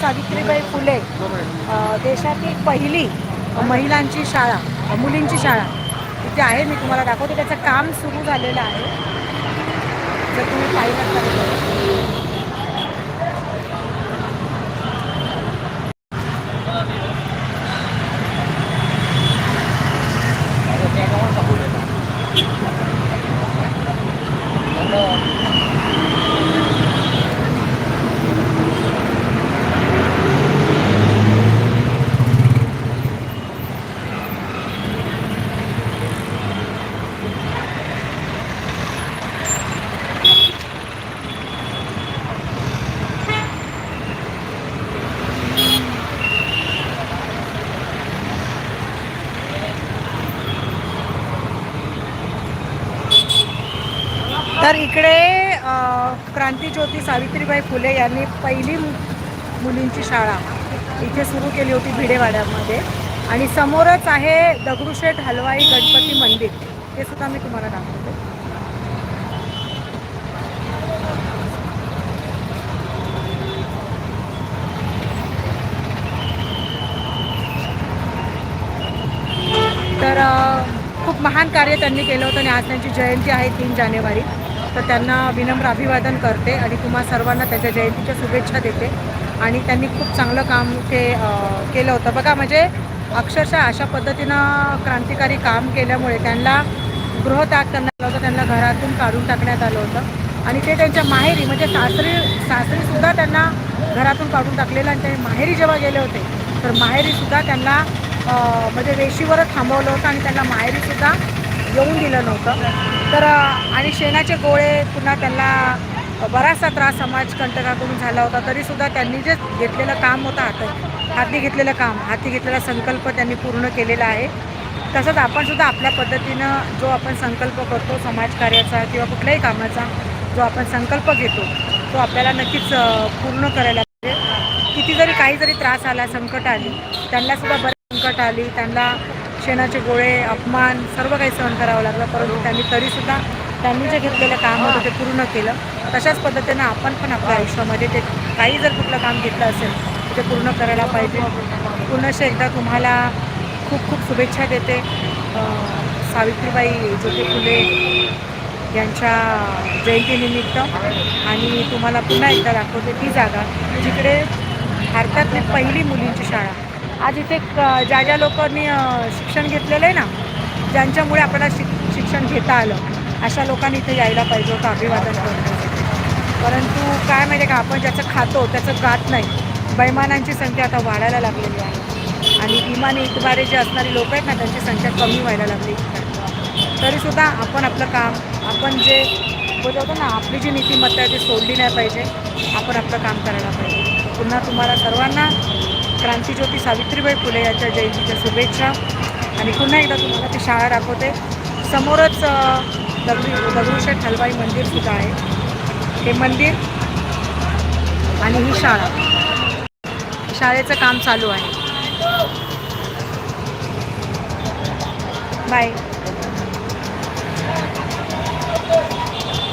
सावित्रीबाई फुले देशातील पहिली महिलांची शाळा मुलींची शाळा इथे आहे. मी तुम्हाला दाखवते. त्याचं काम सुरू झालेलं आहे. जर तुम्ही पाहिलं तर तर इकडे क्रांतीज्योती सावित्रीबाई फुले यांनी पहिली मुलींची शाळा इथे सुरू केली होती भिडेवाड्यामध्ये. आणि समोरच आहे दगडूशेठ हलवाई गणपती मंदिर. ते सुद्धा मी तुम्हाला दाखवते. तर खूप महान कार्य त्यांनी केलं होतं आणि आज त्यांची जयंती आहे तीन जानेवारी. तर त्यांना विनम्र अभिवादन करते आणि तुम्हा सर्वांना त्याच्या जयंतीच्या शुभेच्छा देते. आणि त्यांनी खूप चांगलं काम ते केलं होतं. बघा म्हणजे अक्षरशः अशा पद्धतीनं क्रांतिकारी काम केल्यामुळे त्यांना गृहत्याग करण्यात आला होता त्यांना घरातून काढून टाकण्यात आलं होतं. आणि ते त्यांच्या माहेरी म्हणजे सासरी सासरीसुद्धा त्यांना घरातून काढून टाकलेलं आणि ते माहेरी जेव्हा गेले होते तर माहेरीसुद्धा त्यांना म्हणजे वेशीवरच थांबवलं होतं आणि त्यांना माहेरीसुद्धा येऊन दिलं नव्हतं. तर आणि शेणाचे गोळे पुन्हा त्यांना बराचसा त्रास समाजकंटकाकडून झाला होता. तरीसुद्धा त्यांनी जे घेतलेलं काम होतं हात हाती घेतलेलं काम हाती घेतलेला संकल्प त्यांनी पूर्ण केलेला आहे. तसंच आपणसुद्धा आपल्या पद्धतीनं जो आपण संकल्प करतो समाजकार्याचा किंवा कुठल्याही कामाचा जो आपण संकल्प घेतो तो आपल्याला नक्कीच पूर्ण करायला पाहिजे. किती जरी काही जरी त्रास आला संकट आली त्यांनासुद्धा बरं संकट आली त्यांना शेणाचे गोळे अपमान सर्व काही सहन करावं लागलं. परंतु त्यांनी तरीसुद्धा त्यांनी जे घेतलेलं काम होतं ते पूर्ण केलं. तशाच पद्धतीनं आपण पण आपल्या आयुष्यामध्ये ते काही जर कुठलं काम घेतलं असेल ते पूर्ण करायला पाहिजे. पुन्हा एकदा तुम्हाला खूप खूप शुभेच्छा देते. सावित्रीबाई ज्योती फुले यांच्या जयंतीनिमित्त. आणि तुम्हाला पुन्हा एकदा दाखवते ती जागा जिकडे भारतातली पहिली मुलींची शाळा आज इथे क- ज्या ज्या लोकांनी शिक्षण घेतलेलं आहे ना ज्यांच्यामुळे आपल्याला शिक शिक्षण घेता आलं अशा लोकांनी इथे यायला पाहिजे होतं अभिवादन करतो परंतु काय माहिती आहे का आपण ज्याचं खातो त्याचं गात नाही. बैमानांची संख्या आता वाढायला लागलेली आहे. आणि इमानी इतबारे जे असणारे लोक आहेत ना त्यांची संख्या कमी व्हायला लागली. तरीसुद्धा आपण आपलं काम आपण जे बोलतो ना आपली जी नीतिमत्ता आहे ती सोडली नाही पाहिजे. आपण आपलं काम करायला पाहिजे. पुन्हा तुम्हाला सर्वांना क्रांतीज्योती सावित्रीबाई फुले यांच्या जयंतीच्या शुभेच्छा. आणि पुन्हा एकदा तुम्हाला ती शाळा दाखवते. समोरच दगडू दगडूशेठ हलवाई मंदिरसुद्धा आहे. हे मंदिर आणि ही शाळा. शाळेचं काम चालू आहे. बाय.